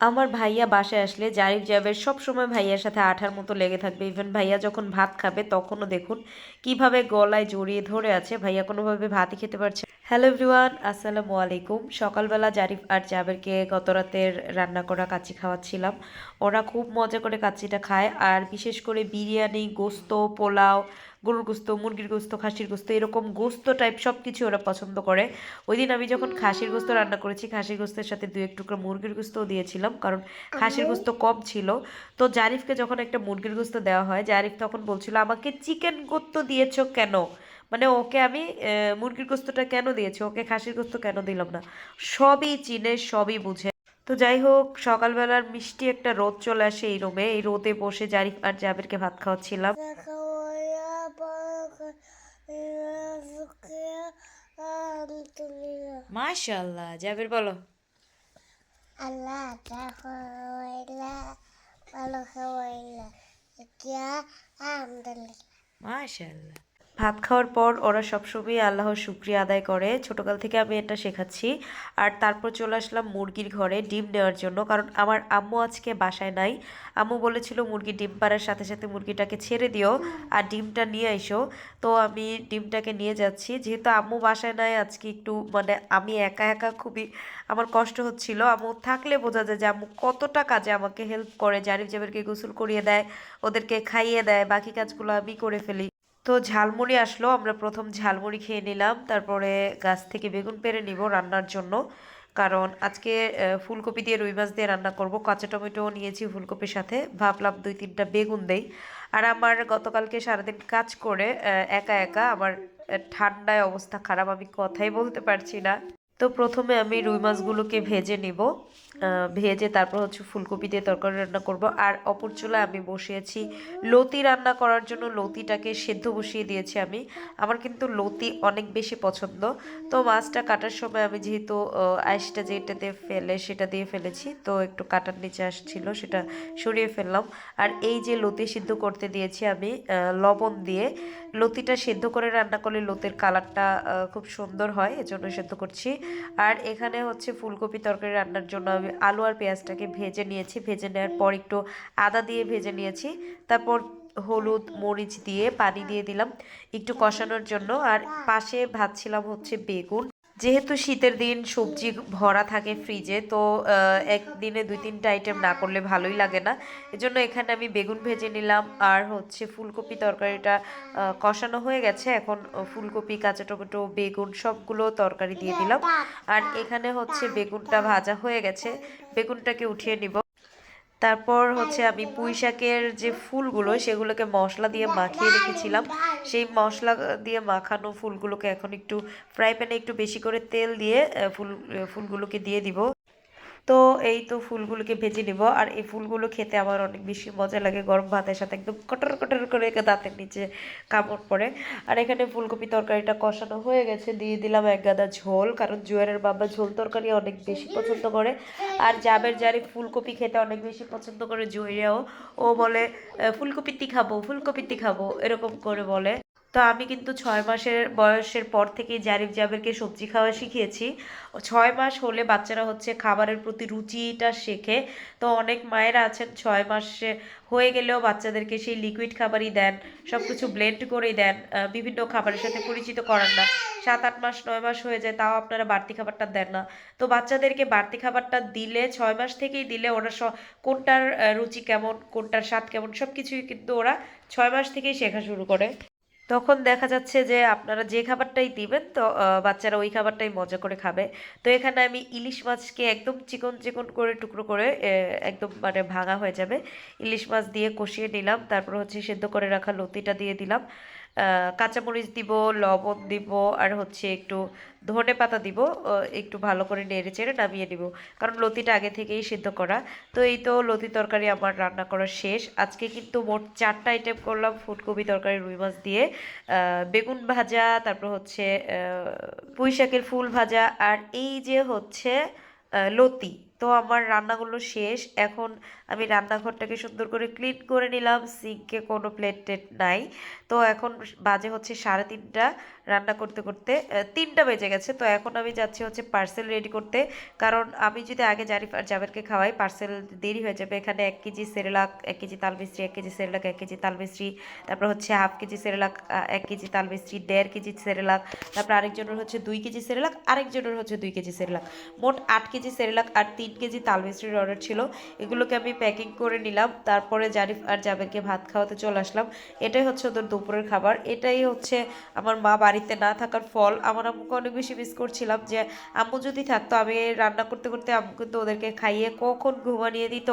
আমার ভাইয়া বাসায় আসলে জারিফ জাবের সব সময় ভাইয়ার সাথে আঠার মতো লেগে থাকবে। ইভেন ভাইয়া যখন ভাত খাবে, তখনও দেখুন কীভাবে গলায় জড়িয়ে ধরে আছে। ভাইয়া কোনোভাবে ভাতই খেতে পারছে হ্যালো এভরিওয়ান আসসালামু আলাইকুম। সকালবেলা জারিফ আর জাবেরকে গত রাতের রান্না করা কাচ্চি খাওয়াচ্ছিলাম। ওরা খুব মজা করে কাচ্চিটা খায় আর বিশেষ করে বিরিয়ানি গোস্ত পোলাও গরুর গোস্ত মুরগির গোস্ত খাসির গোস্ত এরকম গোস্ত টাইপ সব কিছু ওরা পছন্দ করে। ওই দিন আমি যখন খাসির গোস্ত রান্না করেছি খাসির গোস্তের সাথে দু এক টুকরো মুরগির গোস্তও দিয়েছিলাম কারণ খাসির গোস্ত কম ছিল। তো জারিফকে যখন একটা মুরগির গোস্ত দেওয়া হয় জারিফ তখন বলছিল আমাকে চিকেন গোস্ত দিয়েছ কেন? মানে ওকে আমি মুরগির গোস্তটা কেন দিয়েছি? ওকে খাসির গোস্ত কেন দিলাম না? সবই চিনে, সবই বুঝে। তো যাই হোক, সকালবেলার মিষ্টি একটা রোদ চলে আসে এই রুমে। এই রোদে বসে জারিফ আর জাবেরকে ভাত খাওয়াচ্ছিলাম। মাশাল্লাহ জাবের বলো। আল্লাহ মাশাল্লাহ ভাত খাওয়ার পর ওরা সবসময় আল্লাহর শুক্রিয়া আদায় করে। ছোটকাল থেকে আমি এটা শেখাচ্ছি। আর তারপর চলে আসলাম মুরগির ঘরে ডিম নেওয়ার জন্য। কারণ আমার আম্মু আজকে বাসায় নাই। আম্মু বলেছিল, মুরগি ডিম পাড়ার সাথে সাথে মুরগিটাকে ছেড়ে দিও আর ডিমটা নিয়ে এসো তো আমি ডিমটাকে নিয়ে যাচ্ছি। যেহেতু আম্মু বাসায় নাই, আজকে একটু মানে আমি একা একা খুবই আমার কষ্ট হচ্ছিল। আম্মু থাকলে বোঝা যায় যে আম্মু কতটা কাজে আমাকে হেল্প করে, জারিফ জাবেরকে গোসল করিয়ে দেয়, ওদেরকে খাইয়ে দেয়, বাকি কাজগুলো আমি করে ফেলি। তো ঝালমুড়ি আসলো, আমরা প্রথম ঝালমুড়ি খেয়ে নিলাম, তারপরে গাছ থেকে বেগুন পেরে নিব রান্নার জন্য। কারণ আজকে ফুলকপি দিয়ে রুই মাছ দিয়ে রান্না করব, কাঁচা টমেটোও নিয়েছি ফুলকপির সাথে, ভাবলাম দুই তিনটা বেগুন দেই। আর আমার গতকালকে সারাদিন কাজ করে একা একা আমার ঠান্ডায় অবস্থা খারাপ, আমি কথাই বলতে পারছি না। তো প্রথমে আমি রুই মাছগুলোকে ভেজে নিব। ভেজে তারপর হচ্ছে ফুলকপি দিয়ে তরকারি রান্না করব। আর অপর চুলায় আমি বসিয়েছি লতি রান্না করার জন্য লতিটাকে সেদ্ধ বসিয়ে দিয়েছি আমি। আমার কিন্তু লতি অনেক বেশি পছন্দ। তো মাছটা কাটার সময় আমি যেহেতু আইসটা যেটাতে ফেলে সেটা দিয়ে ফেলেছি, তো একটু কাটার নিচে আসছিল সেটা সরিয়ে ফেললাম। আর এই যে লতি সিদ্ধ করতে দিয়েছি আমি লবণ দিয়ে, লতিটা সেদ্ধ করে রান্না করলে লতির কালারটা খুব সুন্দর হয়, এজন্য সেদ্ধ করছি। আর এখানে হচ্ছে ফুলকপি তরকারি রান্নার জন্য আমি আলু আর পেঁয়াজটাকে ভেজে নিয়েছি। ভেজে নেওয়ার পর একটু আদা দিয়ে ভেজে নিয়েছি। তারপর হলুদ, মরিচ দিয়ে পানি দিয়ে দিলাম একটু কষানোর জন্য। আর পাশে ভাজছিলাম হচ্ছে বেগুন। যেহেতু শীতের দিন সবজি ভরা থাকে ফ্রিজে তো একদিনে দুই তিনটা আইটেম না করলে ভালোই লাগে না। এজন্য এখানে আমি বেগুন ভেজে নিলাম, আর হচ্ছে ফুলকপি তরকারিটা কষানো হয়ে গেছে। এখন ফুলকপি, কাঁচা টমেটো, বেগুন সবগুলো তরকারি দিয়ে দিলাম। আর এখানে হচ্ছে বেগুনটা ভাজা হয়ে গেছে। বেগুনটাকে উঠিয়ে নিব। তারপর হচ্ছে আমি পুঁইশাকের যে ফুলগুলো, সেগুলোকে মশলা দিয়ে মাখিয়ে রেখেছিলাম। সেই মশলা দিয়ে মাখানো ফুলগুলোকে এখন একটু ফ্রাই প্যানে একটু বেশি করে তেল দিয়ে ফুল ফুলগুলোকে দিয়ে দিব। তো এই তো ফুলগুলোকে ভেজে নিব। আর এই ফুলগুলো খেতে আমার অনেক বেশি মজা লাগে। গরম ভাতের সাথে একদম কটর কটর করে দাঁতের নিচে কামড় পড়ে। আর এখানে ফুলকপি তরকারিটা কষানো হয়ে গেছে। দিয়ে দিলাম এক গাদা ঝোল, কারণ জুয়ারের বাবা ঝোল তরকারি অনেক বেশি পছন্দ করে। আর জাবের জারি ফুলকপি খেতে অনেক বেশি পছন্দ করে জুয়েরিয়াও ও বলে ফুলকপিটি খাব ফুলকপিটি খাব। এরকম করে বলে। তো আমি কিন্তু ছয় মাসের বয়সের পর থেকেই জারিফ জাবেরকে সবজি খাওয়া শিখিয়েছি। ছয় মাস হলে বাচ্চারা হচ্ছে খাবারের প্রতি রুচিটা শেখে। তো অনেক মায়েরা আছেন, ছয় মাসে হয়ে গেলেও বাচ্চাদেরকে সেই লিকুইড খাবারই দেন সব কিছু ব্লেন্ড করেই দেন বিভিন্ন খাবারের সাথে পরিচিত করান না। সাত আট মাস, নয় মাস হয়ে যায়, তাও আপনারা বাড়তি খাবারটা দেন না। তো বাচ্চাদেরকে বাড়তি খাবারটা দিলে, ছয় মাস থেকেই দিলে ওরা স, কোনটার রুচি কেমন, কোনটার স্বাদ কেমন সব কিছুই কিন্তু ওরা ছয় মাস থেকেই শেখা শুরু করে। তখন দেখা যাচ্ছে যে আপনারা যে খাবারটাই দিবেন, তো বাচ্চারা ওই খাবারটাই মজা করে খাবে। তো এখানে আমি ইলিশ মাছকে একদম চিকন চিকন করে, টুকরো করে একদম মানে ভাঙা হয়ে যাবে। ইলিশ মাছ দিয়ে কষিয়ে নিলাম, তারপর হচ্ছে সেদ্ধ করে রাখা লতিটা দিয়ে দিলাম। কাঁচামরিচ দিব লবণ দিব আর হচ্ছে একটু ধনে পাতা দিব একটু ভালো করে নেড়ে চেড়ে নামিয়ে দিব কারণ লতিটা আগে থেকেই সিদ্ধ করা। তো এই তো লতি তরকারি আমার রান্না করা শেষ। আজকে কিন্তু মোট চারটা আইটেম করলাম ফুলকপি তরকারি রুই মাছ দিয়ে। বেগুন ভাজা তারপর হচ্ছে আহ, পুঁই শাকের ফুল ভাজা আর এই যে হচ্ছে লতি। তো আমার রান্নাগুলো শেষ। এখন আমি রান্নাঘরটাকে সুন্দর করে ক্লিন করে নিলাম সিঙ্কে কোনো প্লেট টেট নাই। তো এখন বাজে হচ্ছে সাড়ে তিনটা, রান্না করতে করতে তিনটা বেজে গেছে। তো এখন আমি যাচ্ছি হচ্ছে পার্সেল রেডি করতে। কারণ আমি যদি আগে জারিফ আর জাবেরকে খাওয়াই পার্সেল দেরি হয়ে যাবে। এখানে এক কেজি সেরেলাক, এক কেজি তাল মিস্ত্রি এক কেজি সেরেলাক, এক কেজি তাল মিস্ত্রি তারপর হচ্ছে হাফ কেজি সেরেলাক এক কেজি তাল মিস্ত্রি দেড় কেজি সেরেলাক। তারপর আরেকজনের হচ্ছে দুই কেজি সেরেলাক, আরেকজনের হচ্ছে দুই কেজি সেরেলাক। মোট আট কেজি সেরেলাক আর তিন কেজি তাল মিস্ত্রির অর্ডার ছিল। এগুলোকে আমি প্যাকিং করে নিলাম। তারপরে জারিফ আর জাবেরকে ভাত খাওয়াতে চলে আসলাম। এটাই হচ্ছে ওদের দুপুরের খাবার। এটাই হচ্ছে আমার মা বাড়িতে না থাকার ফল। আমার আম্মুকে অনেক বেশি মিস করছিলাম যে, আম্মু যদি থাকতো, আমি রান্না করতে করতে আম্মু কিন্তু ওদেরকে খাইয়ে কখন ঘুমানিয়ে দিত।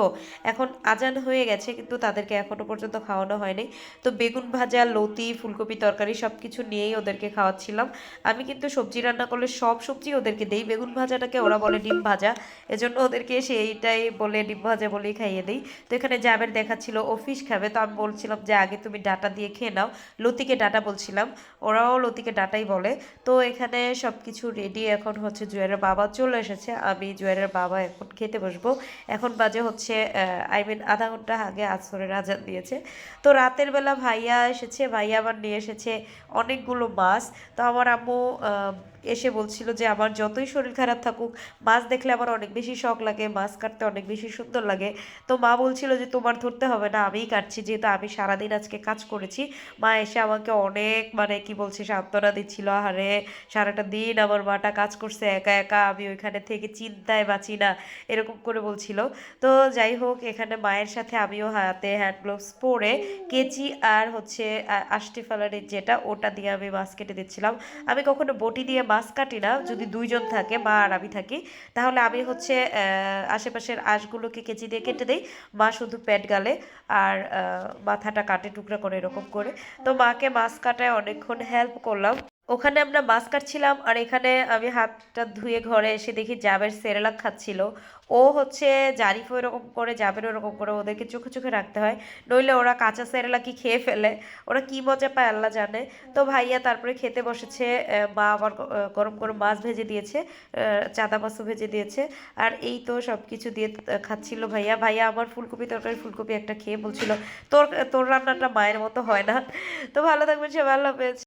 এখন আজান হয়ে গেছে, কিন্তু তাদেরকে এখনও পর্যন্ত খাওয়ানো হয়নি। তো বেগুন ভাজা, লতি, ফুলকপি তরকারি সব কিছু নিয়েই ওদেরকে খাওয়াচ্ছিলাম। আমি কিন্তু সবজি রান্না করলে সব সবজি ওদেরকে দেই। বেগুন ভাজাটাকে ওরা বলে ডিম ভাজা। এজন্য ওদেরকে সেইটাই বলে ডিম ভাজা বলেই খাইয়ে দিই। তো এখানে জাবের দেখাচ্ছিল ফিশ খাবে। তো আমি বলছিলাম যে, আগে তুমি ডাটা দিয়ে খেয়ে নাও। লতিকে ডাটা বলছিলাম, ওরাও লতিকে ডাটাই বলে। তো এখানে সব কিছু রেডি এখন হচ্ছে জুয়েলের বাবা চলে এসেছে। আমি জুয়েলের বাবা এখন খেতে বসবো। এখন বাজে হচ্ছে আই মিন আধা ঘণ্টা আগে আসরের আজান দিয়েছে। তো রাতের বেলা ভাইয়া এসেছে, ভাইয়া আবার নিয়ে এসেছে অনেকগুলো মাছ। তো আমার আম্মু এসে বলছিল যে, আমার যতই শরীর খারাপ থাকুক, মাছ দেখলে আমার অনেক বেশি শখ লাগে, মাছ কাটতে অনেক বেশি সুন্দর লাগে। তো মা বলছিল যে, তোমার ধরতে হবে না, আমিই কাটছি, যেহেতু আমি সারাদিন আজকে কাজ করেছি। মা এসে আমাকে অনেক মানে কি বলছে, সান্ত্বনা দিচ্ছিল আরে সারাটা দিন আমার মাটা কাজ করছে, একা একা, আমি ওইখানে থেকে চিন্তায় বাঁচি না, এরকম করে বলছিল। তো যাই হোক, এখানে মায়ের সাথে আমিও হাতে হ্যান্ড গ্লোভস পরে কেচি আর হচ্ছে আষ্টি যেটা, ওটা দিয়ে আমি মাছ কেটে দিচ্ছিলাম। আমি কখনো বটি দিয়ে মাছ কাটি না, যদি দুইজন থাকে, মা আর আমি থাকি, তাহলে আমি হচ্ছে আশেপাশের আঁশগুলোকে কেচি দিয়ে কেটে দেই। মা শুধু পেট গালে আর মাথাটা কাটে টুকরা করে এরকম করে। তো মাকে মাছ কাটায় অনেকক্ষণ হেল্প করলাম। ওখানে আমরা মাছ কাটছিলাম আর এখানে আমি হাতটা ধুয়ে ঘরে এসে দেখি জাবের সেরেলাক খাচ্ছিল। ও হচ্ছে জারিফ এরকম করে জাবের ওরকম করে ওদেরকে চোখে চোখে রাখতে হয়। নইলে ওরা কাঁচা সেরেলাকি খেয়ে ফেলে? ওরা কি মজা পায় আল্লাহ জানে। তো ভাইয়া তারপরে খেতে বসেছে মা আবার গরম গরম মাছ ভেজে দিয়েছে চাঁদা মাছও ভেজে দিয়েছে। আর এই তো সব কিছু দিয়ে খাচ্ছিল ভাইয়া। ভাইয়া আমার ফুলকপি তরকারি, ফুলকপি একটা খেয়ে বলছিল, তোর তোর রান্নাটা মায়ের মতো হয় না। তো ভালো থাকবেন সে ভালো হাফেজ।